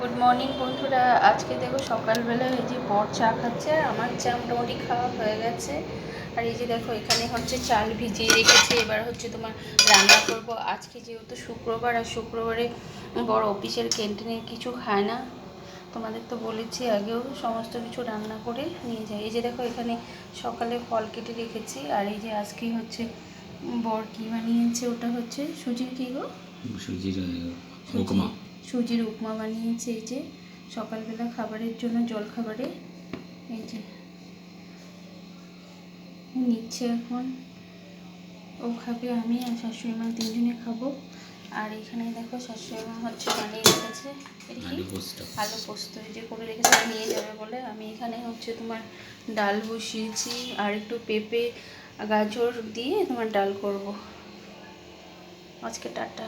Good morning বন্ধুরা। আজকে দেখো সকালবেলা এই যে বর চা খাচ্ছে আর আমার চা মোটামুটি খাওয়া হয়ে গেছে। আর এই যে দেখো এখানে হচ্ছে চাল ভিজিয়ে রেখেছি। এবার হচ্ছে তোমার রান্না করব। আজকে যেহেতু শুক্রবার আর শুক্রবারে বড় অফিসের ক্যান্টিনে কিছু খায় না। তোমাদের তো বলেছি আগেও সমস্ত কিছু রান্না করে নিয়ে যায়। এই যে দেখো এখানে সকালে ফল কেটে রেখেছি। আর এই যে আজকেই হচ্ছে বর কী বানিয়েছে ওটা হচ্ছে সুজির কী গো? সুজির। উপমা। সুজির উপমা বানিয়েছে এই যে সকালবেলা খাবারের জন্য জল খাবারে এই যে নিচ্ছে এখন। ও খাবে আমি আর শাশুড়ি মা তিনজনে খাব। আর এখানে দেখো শাশুড়ি মা হচ্ছে বানিয়ে রেখেছে। আলু পোস্ত। আলু পোস্ত এই যে করে রেখেছে নিয়ে যাবে বলে। আমি এখানে হচ্ছে তোমার ডাল বসিয়েছি আর একটু পেঁপে গাজর দিয়ে তোমার ডাল করব। আজকে টাটা।